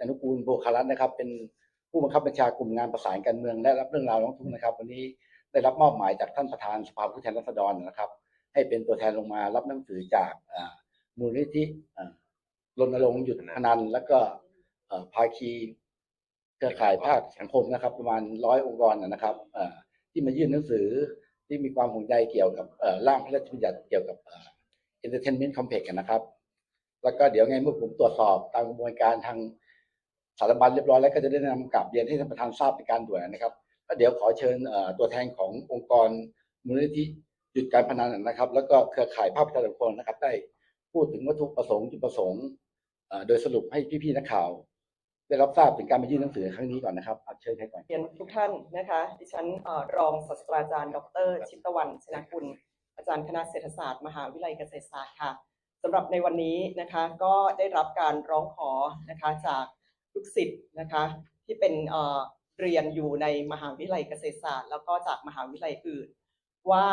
อนุกูลโบคารัตนะครับ เป็นผู้บังคับบัญชากลุ่มงานประสานการเมืองและรับเรื่องราวร้องทุกข์นะครับ วันนี้ได้รับมอบหมายจากท่านประธานสภาผู้แทนราษฎรนะครับ ให้เป็นตัวแทนลงมารับหนังสือจากมูลนิธิรณรงค์หยุดพนันแล้วก็ภาคีเครือข่ายภาคสังคมนะครับ ประมาณร้อยองค์กรนะครับที่มายื่นหนังสือที่มีความห่วงใยเกี่ยวกับร่างพระราชบัญญัติเกี่ยวกับเอ่อ entertainment complex กันนะครับ แล้วก็เดี๋ยวไงเมื่อผมตรวจสอบตามกระบวนการทาง สารบัญเรียบร้อยแล้วก็จะได้นำกลับเรียนให้ท่านประธานทราบเป็นการด่วนนะครับก็เดี๋ยวขอเชิญตัวแทนขององค์กรมูลนิธิหยุดการพนันนะครับ แล้วก็เครือข่ายภาพประชาสังคมนะครับ ได้พูดถึงวัตถุประสงค์จุดประสงค์โดยสรุปให้พี่ๆนักข่าว ได้รับทราบถึงการมายื่นหนังสือครั้งนี้ก่อนนะครับเอเชิญใครก่อนเรียนทุกท่านนะคะ ดิฉันรองศาสตราจารย์ ดร ชิตวันชนะกุลอาจารย์คณะเศรษฐศาสตร์มหาวิทยาลัยเกษตรศาสตร์ค่ะสำหรับในวันนี้นะคะก็ได้รับการร้องขอนะคะจาก ลูกศิษย์นะคะ ที่เป็นเรียนอยู่ในมหาวิทยาลัยเกษตรศาสตร์ แล้วก็จากมหาวิทยาลัยอื่น ว่า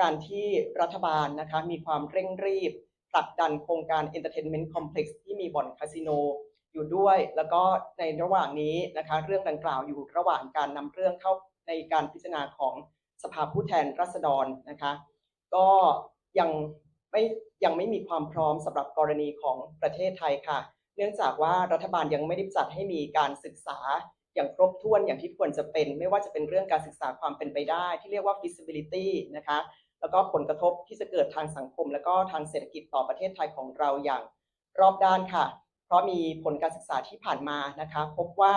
การที่รัฐบาลนะคะมีความเร่งรีบผลักดันโครงการ Entertainment Complex ที่มีบ่อนคาสิโนอยู่ด้วย แล้วก็ในระหว่างนี้นะคะเรื่องดังกล่าวอยู่ระหว่างการนำเรื่องเข้าในการพิจารณาของสภาผู้แทนราษฎรนะคะ ก็ยังไม่ยังไม่มีความพร้อมสำหรับกรณีของประเทศไทยค่ะ เนื่องจากว่ารัฐบาลยังไม่ได้จัดให้มีการศึกษาอย่างครบถ้วนอย่างที่ควรจะเป็น ไม่ว่าจะเป็นเรื่องการศึกษาความเป็นไปได้ ที่เรียกว่า feasibility นะคะแล้วก็ผลกระทบที่จะเกิดทางสังคม และก็ทางเศรษฐกิจต่อประเทศไทยของเราอย่างรอบด้านค่ะ เพราะมีผลการศึกษาที่ผ่านมานะคะพบว่า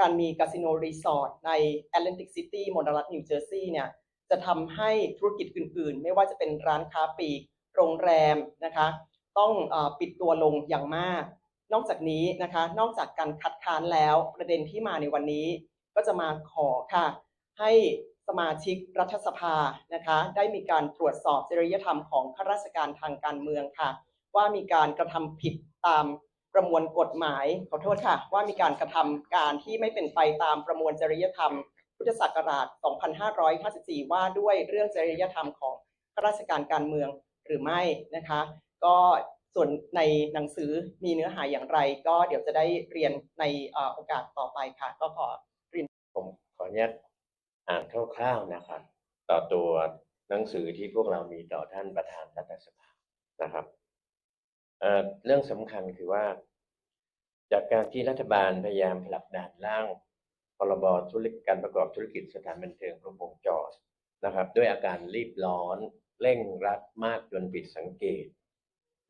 การมีคาสิโนรีสอร์ทใน Atlantic City มณฑลรัฐนิวเจอร์ซีย์เนี่ยจะทำให้ธุรกิจอื่นๆ ไม่ว่าจะเป็นร้านค้าปลีก โรงแรมนะคะ ต้องอปิดตัวลงอย่างมาก นอกจากนี้นะคะ นอกจากการคัดค้านแล้วประเด็นที่มาในวันนี้ ก็จะมาขอค่ะ ให้สมาชิกรัฐสภานะคะ ได้มีการตรวจสอบจริยธรรมของข้าราชการทางการเมืองค่ะ ว่ามีการกระทำผิดตามประมวลกฎหมายขอโทษค่ะ ว่ามีการกระทำการที่ไม่เป็นไปตามประมวลจริยธรรม พุทธศักราช 2554 ว่าด้วยเรื่องจริยธรรมของข้าราชการการเมืองหรือไม่นะคะ ก็ ส่วนในหนังสือมีเนื้อหาอย่างไร ก็เดี๋ยวจะได้เรียนในโอกาสต่อไปค่ะ ก็ขอเรียนผมขออนุญาตอ่านคร่าวๆนะครับต่อตัวหนังสือที่พวกเรามีต่อท่านประธานรัฐสภานะครับเเรื่องสำคัญคือว่า จากการที่รัฐบาลพยายามผลักดันร่างพรบธุรกิจการประกอบธุรกิจสถานบันเทิงครบวงจรนะครับ ด้วยอาการรีบร้อน เร่งรัดมากจนผิดสังเกต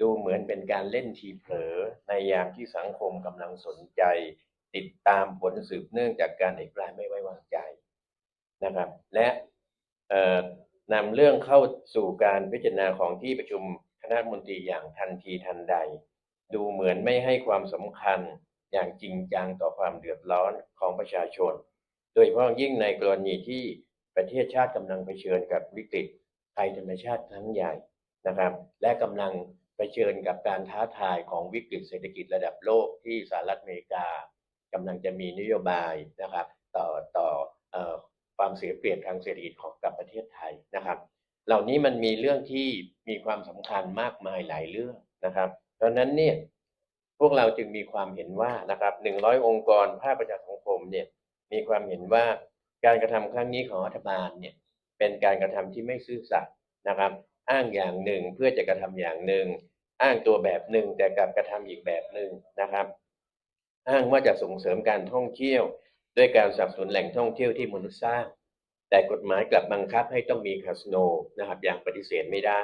ดูเหมือนเป็นการเล่นทีเผลอในยามที่สังคมกำลังสนใจ ติดตามผลสืบเนื่องจากการอภิปรายไม่ไว้วางใจนะครับ และนำเรื่องเข้าสู่การพิจารณาของที่ประชุมคณะมนตรีอย่างทันทีทันใด ดูเหมือนไม่ให้ความสำคัญอย่างจริงจังต่อความเดือดร้อนของประชาชน โดยเฉพาะยิ่งในกรณีที่ประเทศชาติกำลังเผชิญกับวิกฤตภัยธรรมชาติครั้งใหญ่นะครับ และกำลัง เผชิญกับการท้าทายของวิกฤตเศรษฐกิจระดับโลกที่สหรัฐอเมริกากำลังจะมีนโยบายนะครับต่อต่ออความเสียเปรียบทางเศรษฐกิจของกับประเทศไทยนะครับ เหล่านี้มันมีเรื่องที่มีความสำคัญมากมายหลายเรื่องนะครับ เพราะนั้นเนี่ยพวกเราจึงมีความเห็นว่านะครับหนึ่งร้อยองค์กรภาคประชาสังคมเนี่ยมีความเห็นว่าการกระทำครั้งนี้ของรัฐบาลเนี่ยเป็นการกระทำที่ไม่ซื่อสัตย์นะครับ อ้างอย่างหนึ่งเพื่อจะกระทำอย่างหนึ่ง อ้างตัวแบบหนึ่งแต่กลับกระทำอีกแบบหนึ่งนะครับ อ้างว่าจะส่งเสริมการท่องเที่ยว ด้วยการสนับสนุนแหล่งท่องเที่ยวที่มนุษย์สร้าง แต่กฎหมายกลับบังคับให้ต้องมีคาสโนนะครับ อย่างปฏิเสธไม่ได้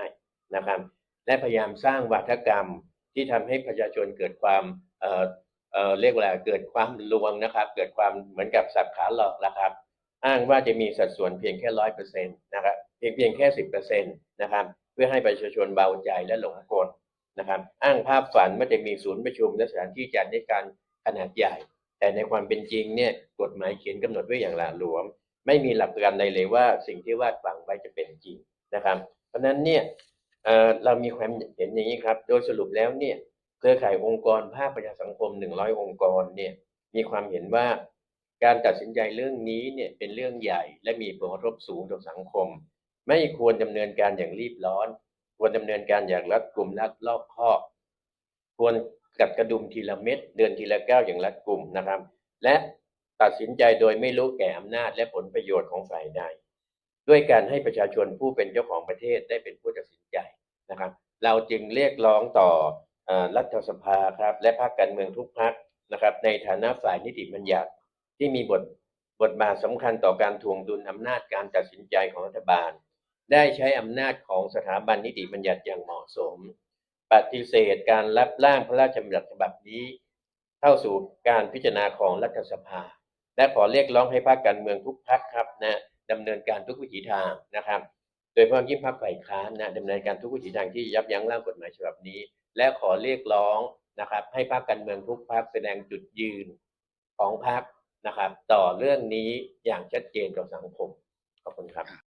นะครับ และพยายามสร้างวัฒกรรมที่ทำให้ประชาชนเกิดความเอ่อเอ่อเรียกว่าเกิดความลวงนะครับ เกิดความเหมือนกับสับขาหลอกนะครับ อ้างว่าจะมีสัดส่วนเพียงแค่ร้อยเปอร์เซ็นต์นะครับเพียงเพียงแค่สิบเปอร์เซ็นต์นะครับ เพื่อให้ประชาชนเบาใจและหลงกลนะครับ อ้างภาพฝันว่าจะมีศูนย์ประชุมและสถานที่จัดในการขนาดใหญ่ แต่ในความเป็นจริงเนี่ยกฎหมายเขียนกำหนดไว้อย่างหละหลวม ไม่มีหลักประกันใดเลยว่าสิ่งที่วาดฝังไว้จะเป็นจริงนะครับ เพราะฉะนั้นเนี่ยเออเรามีความเห็นอย่างนี้ครับ โดยสรุปแล้วเนี่ยเครือข่ายองค์กรภาคประชาสังคม 100 องค์กรเนี่ยมีความเห็นว่า การตัดสินใจเรื่องนี้เนี่ยเป็นเรื่องใหญ่และมีผลกระทบสูงต่อสังคม ไม่ควรดำเนินการอย่างรีบร้อน ควรดำเนินการอย่างรัดกุมและรอบคอบ ควรกัดกระดุมทีละเม็ดเดินทีละก้าวอย่างรัดกุมนะครับ และตัดสินใจโดยไม่รู้แก่อำนาจและผลประโยชน์ของฝ่ายใดด้วยการให้ประชาชนผู้เป็นเจ้าของประเทศได้เป็นผู้ตัดสินใจนะครับ เราจึงเรียกร้องต่ออรัฐสภาครับและพรรคการเมืองทุกพรรคนะครับ ในฐานะฝ่ายนิติบัญญัติ ที่มีบทบทบาทสำคัญต่อการทวงดุลอำนาจการตัดสินใจของรัฐบาล ได้ใช้อำนาจของสถาบันนิติบัญญัติอย่างเหมาะสม ปฏิเสธการรับร่างพระราชบัญญัติฉบับนี้ เข้าสู่การพิจารณาของรัฐสภา และขอเรียกร้องให้ภาคการเมืองทุกพรรคครับนะดำเนินการทุกวิถีทางนะครับ โดยเฉพาะยิ่งพรรคฝ่ายค้านนะดำเนินการทุกวิถีทางที่ยับยั้งร่างกฎหมายฉบับนี้ และขอเรียกร้องนะครับ ให้ภาคการเมืองทุกพรรคแสดงจุดยืนของพรรค นะครับ ต่อเรื่องนี้อย่างชัดเจนต่อสังคมขอบคุณครับ